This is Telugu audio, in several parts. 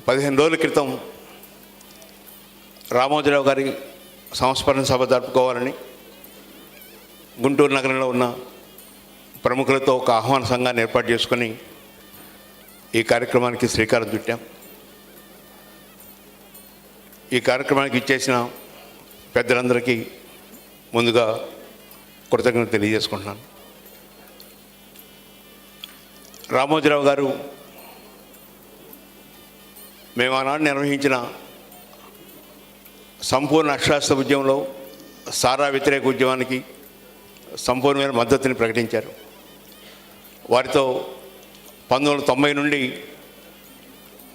పదిహేను రోజుల క్రితం రామోజీరావు గారి సంస్మరణ సభ జరుపుకోవాలని గుంటూరు నగరంలో ఉన్న ప్రముఖులతో ఒక ఆహ్వాన సంఘాన్ని ఏర్పాటు చేసుకొని ఈ కార్యక్రమానికి శ్రీకారం చుట్టాం. ఈ కార్యక్రమానికి ఇచ్చేసిన పెద్దలందరికీ ముందుగా కృతజ్ఞత తెలియజేసుకుంటున్నాను. రామోజీరావు గారు మేము ఆనాడు నిర్వహించిన సంపూర్ణ అక్షరాస్యత ఉద్యమంలో సారా వ్యతిరేక ఉద్యమానికి సంపూర్ణమైన మద్దతుని ప్రకటించారు. వారితో పంతొమ్మిది వందల తొంభై నుండి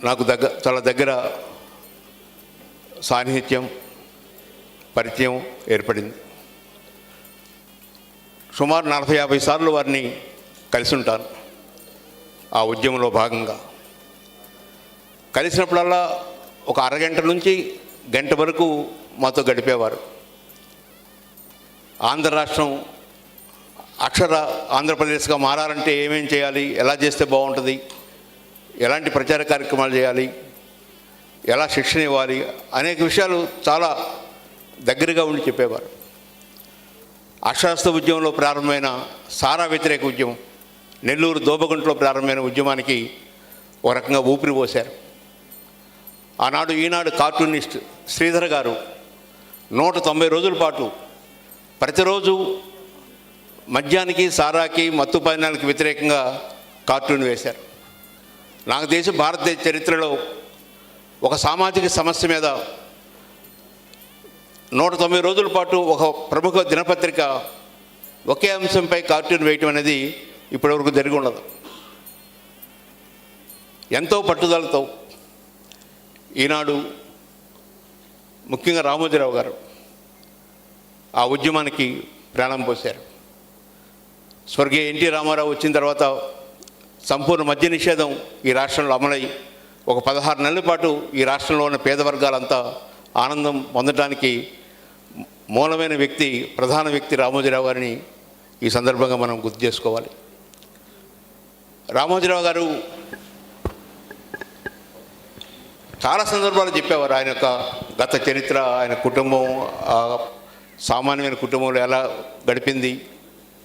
నాకు దగ్గ చాలా దగ్గర సాన్నిహిత్యం పరిచయం ఏర్పడింది. సుమారు నలభై యాభై సార్లు వారిని కలిసి ఉంటాను. ఆ ఉద్యమంలో భాగంగా. కలిసినప్పుడల్లా ఒక అరగంట నుంచి గంట వరకు మాతో గడిపేవారు. ఆంధ్ర రాష్ట్రం అక్షర ఆంధ్రప్రదేశ్గా మారాలంటే ఏమేం చేయాలి ఎలా చేస్తే బాగుంటుంది ఎలాంటి ప్రచార కార్యక్రమాలు చేయాలి ఎలా శిక్షణ ఇవ్వాలి అనేక విషయాలు చాలా దగ్గరగా ఉండి చెప్పేవారు. అక్షరాస్త ఉద్యమంలో ప్రారంభమైన సారా వ్యతిరేక ఉద్యమం నెల్లూరు దోబగుంటలో ప్రారంభమైన ఉద్యమానికి ఒక రకంగా ఊపిరి పోశారు. ఆనాడు ఈనాడు కార్టూనిస్ట్ శ్రీధర్ గారు నూట తొంభై రోజుల పాటు ప్రతిరోజు మద్యానికి సారాకి మత్తు పానీయాలకు వ్యతిరేకంగా కార్టూన్ వేశారు. నాకు దేశ భారతదేశ చరిత్రలో ఒక సామాజిక సమస్య మీద నూట తొంభై రోజుల పాటు ఒక ప్రముఖ దినపత్రిక ఒకే అంశంపై కార్టూన్ వేయటం అనేది ఇప్పటివరకు జరిగి ఉండదు. ఎంతో పట్టుదలతో ఈనాడు ముఖ్యంగా రామోజీరావు గారు ఆ ఉద్యమానికి ప్రాణం పోశారు. స్వర్గీయ ఎన్టీ రామారావు వచ్చిన తర్వాత సంపూర్ణ మద్య నిషేధం ఈ రాష్ట్రంలో అమలై ఒక పదహారు నెలల పాటు ఈ రాష్ట్రంలో ఉన్న పేద వర్గాలంతా ఆనందం పొందడానికి మూలమైన వ్యక్తి ప్రధాన వ్యక్తి రామోజీరావు గారిని ఈ సందర్భంగా మనం గుర్తు చేసుకోవాలి. రామోజీరావు గారు చాలా సందర్భాలు చెప్పేవారు. ఆయన యొక్క గత చరిత్ర ఆయన కుటుంబం సామాన్యమైన కుటుంబంలో ఎలా గడిపింది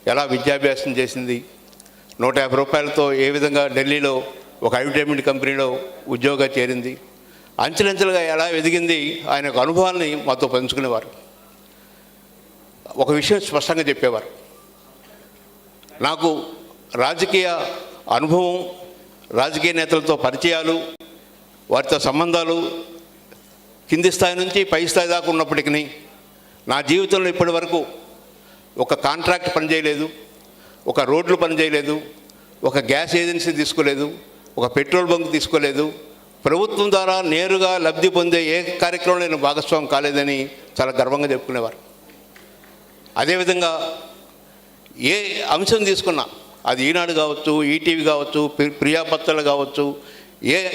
ఎలా విద్యాభ్యాసం చేసింది నూట యాభై రూపాయలతో ఏ విధంగా ఢిల్లీలో ఒక అడ్వర్టైజ్మెంట్ కంపెనీలో ఉద్యోగం చేరింది అంచెలంచెలుగా ఎలా ఎదిగింది ఆయన యొక్క అనుభవాల్ని మాతో పంచుకునేవారు. ఒక విషయం స్పష్టంగా చెప్పేవారు. నాకు రాజకీయ అనుభవం రాజకీయ నేతలతో పరిచయాలు వారితో సంబంధాలు కింది స్థాయి నుంచి పై స్థాయి దాకా ఉన్నప్పటికీ నా జీవితంలో ఇప్పటి వరకు ఒక కాంట్రాక్ట్ పనిచేయలేదు ఒక రోడ్లు పనిచేయలేదు ఒక గ్యాస్ ఏజెన్సీ తీసుకోలేదు ఒక పెట్రోల్ బంక్ తీసుకోలేదు. ప్రభుత్వం ద్వారా నేరుగా లబ్ధి పొందే ఏ కార్యక్రమంలో నేను భాగస్వామి కాలేదని చాలా గర్వంగా చెప్పుకునేవారు. అదేవిధంగా ఏ అంశం తీసుకున్నా అది ఈనాడు కావచ్చు ఈటీవీ కావచ్చు ప్రి- ప్రియాపత్రాలు కావచ్చు ఏ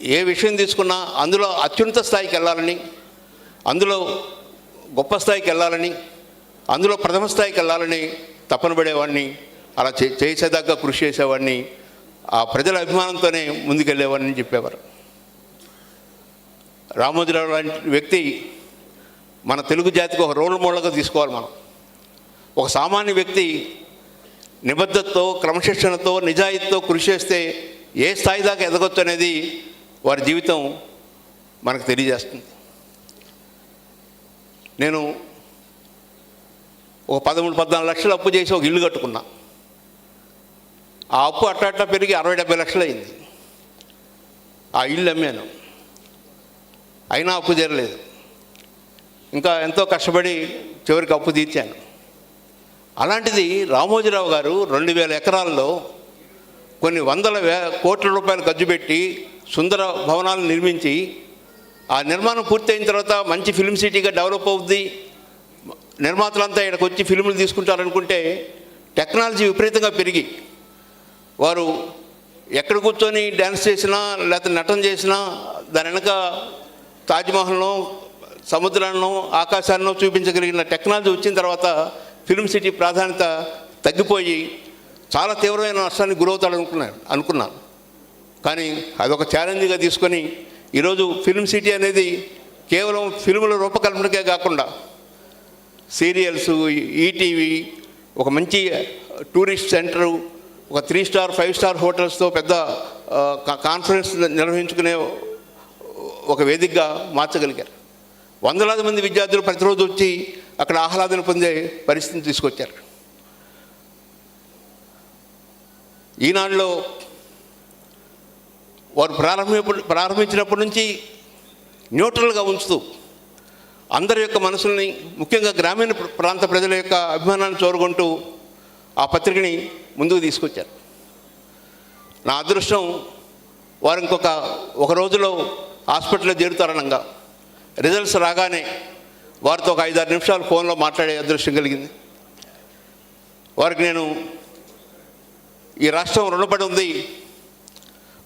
ఏ విషయం తీసుకున్నా అందులో అత్యున్నత స్థాయికి వెళ్ళాలని అందులో గొప్ప స్థాయికి వెళ్ళాలని అందులో ప్రథమ స్థాయికి వెళ్ళాలని తపన పడేవాడిని అలా చే చేసేదాకా కృషి చేసేవాడిని ఆ ప్రజల అభిమానంతోనే ముందుకెళ్ళేవాడిని చెప్పేవారు. రామోజీరావు లాంటి వ్యక్తి మన తెలుగు జాతికి ఒక రోల్ మోడల్గా తీసుకోవాలి మనం. ఒక సామాన్య వ్యక్తి నిబద్ధతతో క్రమశిక్షణతో నిజాయితీతో కృషి చేస్తే ఏ స్థాయి దాకా ఎదగొచ్చు అనేది వారి జీవితం మనకు తెలియజేస్తుంది. నేను ఒక పదమూడు పద్నాలుగు లక్షలు అప్పు చేసి ఒక ఇల్లు కట్టుకున్నా. ఆ అప్పు అట్లా అట్లా పెరిగి అరవై డెబ్బై లక్షలు అయింది. ఆ ఇల్లు అమ్మాను. అయినా అప్పు తీరలేదు. ఇంకా ఎంతో కష్టపడి చివరికి అప్పు తీర్చాను. అలాంటిది రామోజీరావు గారు రెండు వేల ఎకరాల్లో కొన్ని వందల వే కోట్ల రూపాయలు ఖర్చు పెట్టి సుందర భవనాలను నిర్మించి ఆ నిర్మాణం పూర్తయిన తర్వాత మంచి ఫిల్మ్ సిటీగా డెవలప్ అవుద్ది. నిర్మాతలంతా ఇక్కడికి వచ్చి ఫిల్ములు తీసుకుంటారనుకుంటే టెక్నాలజీ విపరీతంగా పెరిగి వారు ఎక్కడ కూర్చొని డ్యాన్స్ చేసినా లేకపోతే నటన చేసినా దాని వెనక తాజ్మహల్ను సముద్రాలను ఆకాశాలను చూపించగలిగిన టెక్నాలజీ వచ్చిన తర్వాత ఫిల్మ్ సిటీ ప్రాధాన్యత తగ్గిపోయి చాలా తీవ్రమైన నష్టానికి గురవుతాడు అనుకున్నాను అనుకున్నాను కానీ అదొక ఛాలెంజ్గా తీసుకొని ఈరోజు ఫిల్మ్ సిటీ అనేది కేవలం ఫిల్ముల రూపకల్పనకే కాకుండా సీరియల్స్ ఈటీవీ ఒక మంచి టూరిస్ట్ సెంటరు ఒక త్రీ స్టార్ ఫైవ్ స్టార్ హోటల్స్తో పెద్ద కాన్ఫరెన్స్ నిర్వహించుకునే ఒక వేదికగా మార్చగలిగారు. వందలాది మంది విద్యార్థులు ప్రతిరోజు వచ్చి అక్కడ ఆహ్లాదన పొందే పరిస్థితిని తీసుకొచ్చారు. ఈనాడులో వారు ప్రారంభ ప్రారంభించినప్పటి నుంచి న్యూట్రల్గా ఉంచుతూ అందరి యొక్క మనసుల్ని ముఖ్యంగా గ్రామీణ ప్రాంత ప్రజల యొక్క అభిమానాన్ని చూరగొంటూ ఆ పత్రికని ముందుకు తీసుకొచ్చారు. నా అదృష్టం వారు ఇంకొక ఒక రోజులో హాస్పిటల్లో చేరుతారనంగా రిజల్ట్స్ రాగానే వారితో ఒక ఐదారు నిమిషాలు ఫోన్లో మాట్లాడే అదృష్టం కలిగింది. వారికి నేను ఈ రాష్ట్రం రుణపడి ఉంది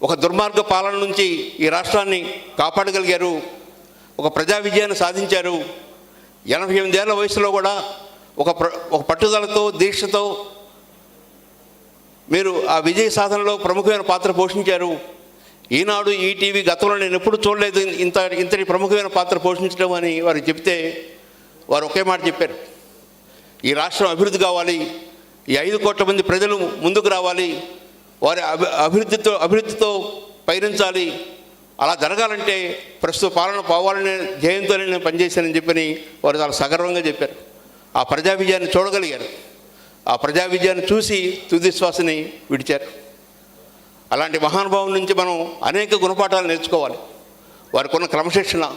ఒక దుర్మార్గ పాలన నుంచి ఈ రాష్ట్రాన్ని కాపాడగలిగారు. ఒక ప్రజా విజయాన్ని సాధించారు. ఎనభై ఎనిమిదేళ్ళ వయసులో కూడా ఒక ప్ర ఒక పట్టుదలతో దీక్షతో మీరు ఆ విజయ సాధనలో ప్రముఖమైన పాత్ర పోషించారు. ఈనాడు ఈటీవీ గతంలో నేను ఎప్పుడు చూడలేదు ఇంత ఇంతటి ప్రముఖమైన పాత్ర పోషించడం అని వారు చెప్తే వారు ఒకే మాట చెప్పారు. ఈ రాష్ట్రం అభివృద్ధి కావాలి. ఈ ఐదు కోట్ల మంది ప్రజలు ముందుకు రావాలి. వారి అభి అభివృద్ధితో అభివృద్ధితో పయనించాలి. అలా జరగాలంటే ప్రస్తుత పాలన పోవాలనే ధ్యేయంతోనే నేను పనిచేశానని చెప్పని వారు చాలా సగర్వంగా చెప్పారు. ఆ ప్రజా విజయాన్ని చూడగలిగారు. ఆ ప్రజా విజయాన్ని చూసి తుది శ్వాసని విడిచారు. అలాంటి మహానుభావం నుంచి మనం అనేక గుణపాఠాలు నేర్చుకోవాలి. వారికి ఉన్న క్రమశిక్షణ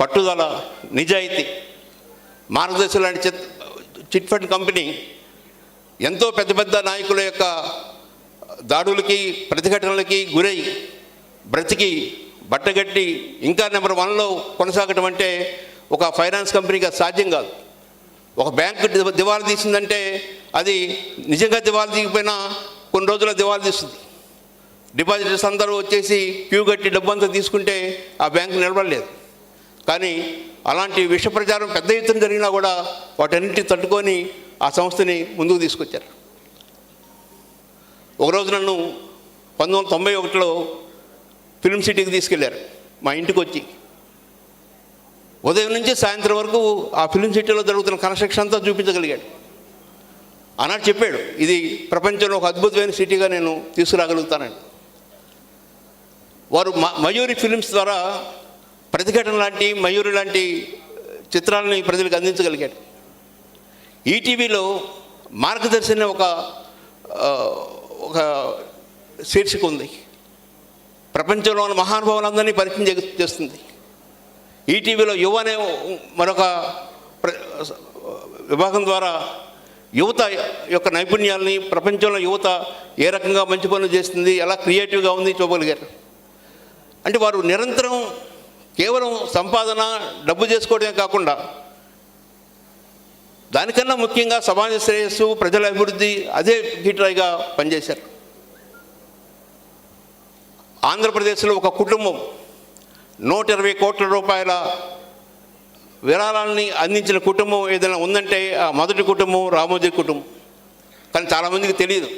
పట్టుదల నిజాయితీ మార్గదర్శనం లాంటి చిట్ ఫండ్ కంపెనీ ఎంతో పెద్ద పెద్ద నాయకుల యొక్క దాడులకి ప్రతిఘటనలకి గురై బ్రతికి బట్టగట్టి ఇంకా నెంబర్ వన్లో కొనసాగటం అంటే ఒక ఫైనాన్స్ కంపెనీగా సాధ్యం కాదు. ఒక బ్యాంకు దివాలా తీసిందంటే అది నిజంగా దివాలా తీయకపోయినా కొన్ని రోజుల దివాలా తీస్తుంది. డిపాజిటర్స్ అందరూ వచ్చేసి క్యూ కట్టి డబ్బంతా తీసుకుంటే ఆ బ్యాంకు నిలబడలేదు. కానీ అలాంటి విష ప్రచారం పెద్ద ఎత్తున జరిగినా కూడా వాటన్నింటినీ తట్టుకొని ఆ సంస్థని ముందుకు తీసుకొచ్చారు. ఒకరోజు నన్ను పంతొమ్మిది వందల తొంభై ఒకటిలో ఫిల్మ్ సిటీకి తీసుకెళ్ళారు మా ఇంటికి వచ్చి ఉదయం నుంచి సాయంత్రం వరకు ఆ ఫిల్మ్ సిటీలో జరుగుతున్న కన్స్ట్రక్షన్ అంతా చూపించగలిగాడు. అన్నట్టు చెప్పాడు ఇది ప్రపంచంలో ఒక అద్భుతమైన సిటీగా నేను తీసుకురాగలుగుతానండి వారు మయూరి ఫిలిమ్స్ ద్వారా ప్రతిఘటన లాంటి మయూరి లాంటి చిత్రాలని ప్రజలకు అందించగలిగాడు. ఈటీవీలో మార్గదర్శి ఒక ఒక శీర్షిక ఉంది ప్రపంచంలో ఉన్న మహానుభావులందరినీ పరిచయం చేస్తుంది. ఈటీవీలో యువ అనే మరొక ప్ర- విభాగం ద్వారా యువత యొక్క నైపుణ్యాలని ప్రపంచంలో యువత ఏ రకంగా మంచి పనులు చేస్తుంది ఎలా క్రియేటివ్గా ఉంది చూపగలిగారు. అంటే వారు నిరంతరం కేవలం సంపాదన డబ్బు చేసుకోవడమే కాకుండా దానికన్నా ముఖ్యంగా సమాజ శ్రేయస్సు ప్రజల అభివృద్ధి అదే గీటరాయిగా పనిచేశారు. ఆంధ్రప్రదేశ్లో ఒక కుటుంబం నూట ఇరవై కోట్ల రూపాయల విరాళాలని అందించిన కుటుంబం ఏదైనా ఉందంటే ఆ మొదటి కుటుంబం రామోజీ కుటుంబం. కానీ చాలామందికి తెలియదు.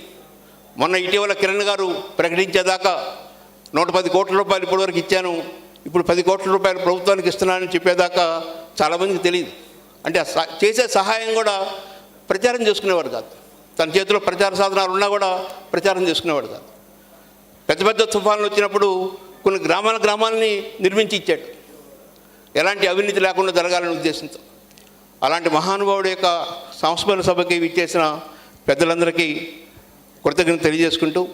మొన్న ఇటీవల కిరణ్ గారు ప్రకటించేదాకా నూట పది కోట్ల రూపాయలు ఇప్పటివరకు ఇచ్చాను. ఇప్పుడు పది కోట్ల రూపాయలు ప్రభుత్వానికి ఇస్తున్నానని చెప్పేదాకా చాలామందికి తెలియదు. అంటే చేసే సహాయం కూడా ప్రచారం చేసుకునేవాడు కాదు. తన చేతిలో ప్రచార సాధనాలు ఉన్నా కూడా ప్రచారం చేసుకునేవాడు కాదు. పెద్ద పెద్ద తుఫాన్లు వచ్చినప్పుడు కొన్ని గ్రామాల గ్రామాలని నిర్మించి ఇచ్చాడు. ఎలాంటి అవినీతి లేకుండా జరగాలనే ఉద్దేశంతో. అలాంటి మహానుభావుడు యొక్క సంస్మరణ సభకి విచ్చేసిన పెద్దలందరికీ కృతజ్ఞత తెలియజేసుకుంటూ